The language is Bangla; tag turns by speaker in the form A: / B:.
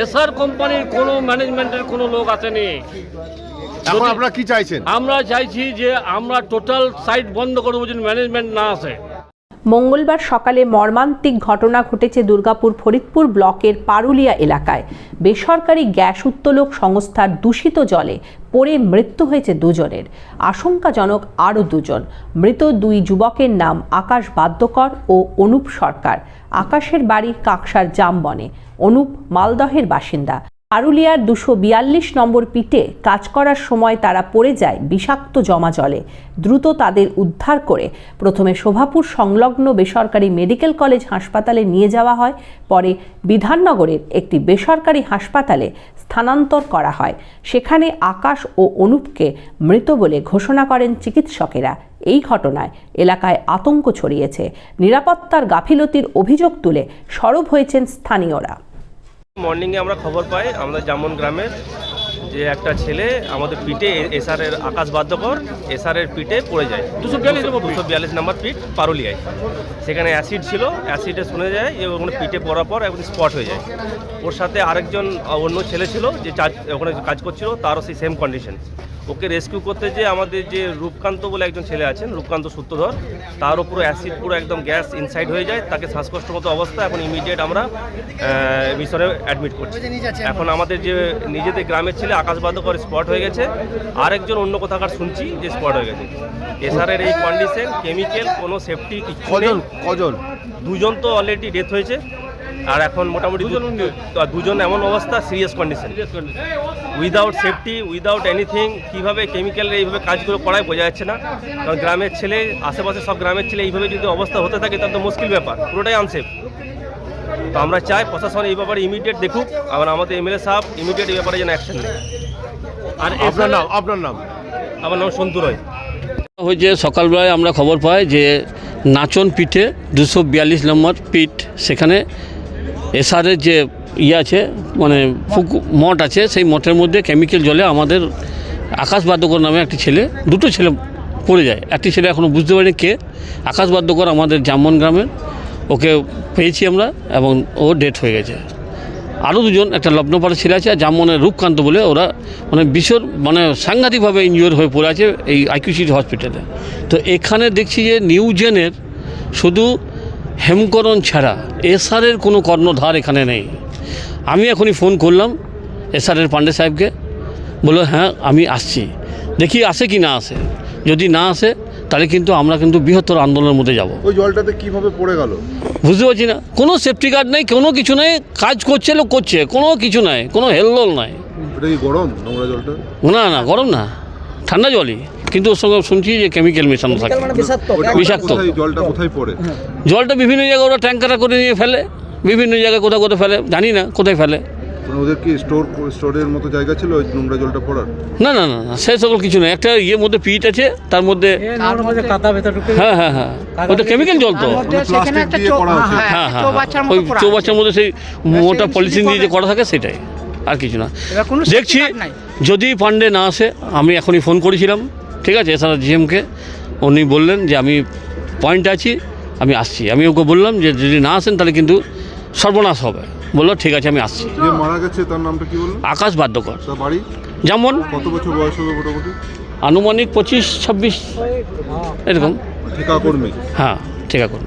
A: এসআর কোম্পানির কোনো ম্যানেজমেন্টের কোনো লোক আসেনি।
B: এখন আপনারা কি চাইছেন?
A: আমরা চাইছি যে আমরা টোটাল সাইট বন্ধ করব যদি ম্যানেজমেন্ট না আসে।
C: মঙ্গলবার সকালে মর্মান্তিক ঘটনা ঘটেছে দুর্গাপুর ফরিদপুর ব্লকের পারুলিয়া এলাকায়। বেসরকারি গ্যাস উত্তোলক সংস্থার দূষিত জলে পড়ে মৃত্যু হয়েছে দুজনের। আশঙ্কাজনক আরও দুজন। মৃত দুই যুবকের নাম আকাশ বাদ্যকর ও অনুপ সরকার। আকাশের বাড়ি কাকসার জামবনে। অনুপ মালদহের বাসিন্দা। আরুলিয়ার দুশো বিয়াল্লিশ নম্বর পিটে কাজ করার সময় তারা পড়ে যায় বিষাক্ত জমা জলে। দ্রুত তাদের উদ্ধার করে প্রথমে শোভাপুর সংলগ্ন বেসরকারি মেডিকেল কলেজ হাসপাতালে নিয়ে যাওয়া হয়, পরে বিধাননগরের একটি বেসরকারি হাসপাতালে স্থানান্তর করা হয়। সেখানে আকাশ ও অনুপকে মৃত বলে ঘোষণা করেন চিকিৎসকেরা। এই ঘটনায় এলাকায় আতঙ্ক ছড়িয়েছে। নিরাপত্তার গাফিলতির অভিযোগ তুলে সরব হয়েছেন স্থানীয়রা।
D: মর্নিংয়ে আমরা খবর পাই আমাদের জামন গ্রামের যে একটা ছেলে আমাদের পিঠে এসআর এর আকাশ বাধ্যকর এসআর এর পিঠে পড়ে যায়।
A: দুশো বিয়াল্লিশ
D: দুশো বিয়াল্লিশ নম্বর পিঠ পারুলিয়ায়। সেখানে অ্যাসিড ছিল অ্যাসিডে শুনে যায় এবং ওখানে পিঠে পড়ার পর একদম স্পট হয়ে যায়। ওর সাথে আরেকজন অন্য ছেলে ছিল যে ওখানে কাজ করছিল তারও সেই সেম কন্ডিশন ওকে রেস্কিউ করতে যে আমাদের যে রূপকান্ত বলে একজন ছেলে আছেন রূপকান্ত সূত্রধর তার পুরো অ্যাসিড পুরো একদম গ্যাস ইনসাইড হয়ে যায় তাকে শ্বাসকষ্ট মতো অবস্থা এখন ইমিডিয়েট আমরা মিশনে অ্যাডমিট করছি। এখন আমাদের যে নিজেদের গ্রামের ছেলে আকাশ বাদকর স্পট হয়ে গেছে আরেকজন অন্য কোথাকার শুনছি যে স্পট হয়ে গেছে। এসআরের এই কন্ডিশন কেমিক্যাল কোনো সেফটি
B: কজন? কজন?
D: দুজন তো অলরেডি ডেথ হয়েছে। আর এখন মোটামুটি দুজন এমন অবস্থা serious condition without safety without anything কীভাবে কেমিক্যালের এইভাবে কাজগুলো করায় বোঝা যাচ্ছে না। কারণ গ্রামের ছেলে আশেপাশে সব গ্রামের ছেলে এইভাবে যদি অবস্থা হতে থাকে তাহলে তো মুশকিল ব্যাপার পুরোটাই আনসেফ তো আমরা চাই প্রশাসন এই ব্যাপারে ইমিডিয়েট দেখুক আবার আমাদের এমএলএ সাহেব ইমিডিয়েট এই ব্যাপারে যেন অ্যাকশন নেয়।
A: আর
B: আপনার নাম আপনার নাম?
D: আমার নাম সন্তু রয়।
A: হয়েছে সকালবেলায় আমরা খবর পাই যে নাচন পিঠে দুশো বিয়াল্লিশ নম্বর পিঠ সেখানে এসআরের যে ইয়ে আছে মানে মঠ আছে, সেই মঠের মধ্যে কেমিক্যাল জলে আমাদের আকাশ বাদ্যকর নামে একটি ছেলে, দুটো ছেলে পড়ে যায়। একটি ছেলে এখনও বুঝতে পারিনি কে। আকাশ বাদ্যকর আমাদের জামন গ্রামের, ওকে পেয়েছি আমরা এবং ও ডেট হয়ে গেছে। আরও দুজন, একটা লগ্নপাড়া ছেলে আছে, আর জামনের রূপকান্ত বলে ওরা মানে ভীষণ মানে সাংঘাতিকভাবে ইনজিওর হয়ে পড়ে আছে এই আইকিউসিটি হসপিটালে তো এখানে দেখছি যে নিউ জেনের শুধু হেমকরণ ছাড়া এসআরের কোনো কর্ণধার এখানে নেই। আমি এখনই ফোন করলাম এসআরের পান্ডে সাহেবকে। বলল হ্যাঁ আমি আসছি। দেখি আসে কি না আসে। যদি না আসে তাহলে কিন্তু আমরা কিন্তু বৃহত্তর আন্দোলনের মধ্যে যাব।
B: ওই জলটাতে কীভাবে পড়ে গেল?
A: বুঝতে পারছি না। কোনো সেফটি গার্ড নেই কোনো কিছু নেই। কাজ করছে লোক করছে। কোনো কিছু নাই কোনো হেলদোল নাই।
B: গরম নোংরা জলটা?
A: না না গরম না। ঠান্ডা জলই। কিন্তু ওর সঙ্গে শুনছি যে কেমিক্যাল মেশানো থাকে। বিষাক্ত।
B: জলটা কোথায় পড়ে?
A: জলটা বিভিন্ন জায়গায় ওরা ট্যাঙ্কারা করে নিয়ে ফেলে বিভিন্ন জায়গায় কোথাও কোথাও ফেলে জানি না কোথায় ফেলে।
B: মানে ওদের কি স্টোর স্টোরের মতো জায়গা ছিল ওই নোংরা জলটা পড়ার?
A: না না না না সে সকল কিছু একটা ইয়ের মধ্যে পিট আছে তার মধ্যে
E: তার মধ্যে কাদা ভেতর ঢুকে
A: হ্যাঁ হ্যাঁ হ্যাঁ। ওটা কেমিক্যাল জল তো।
B: মানে হয়েছে।
E: হ্যাঁ,
A: হ্যাঁ হ্যাঁ। ওই চৌবাচ্চার মধ্যে সেই মোটা পলিথিন দিয়ে যে করা থাকে সেটাই। আর কিছু না। দেখছি। যদি পান্ডে না আসে আমি এখনই ফোন করেছিলাম। ঠিক আছে এছাড়া জিএমকে। উনি বললেন যে আমি পয়েন্ট আছি আমি আসছি। আমি ওকে বললাম যে যদি না আসেন তাহলে কিন্তু সর্বনাশ হবে। বলল ঠিক আছে আমি আসছি।
B: মারা গেছে তার নামটা কি বললেন?
A: আকাশ বাদ্যকর।
B: বাড়ি?
A: যেমন
B: কত বছর বয়স হবে মোটামুটি?
A: আনুমানিক পঁচিশ ছাব্বিশ এরকম। হ্যাঁ ঠিক আছে করুন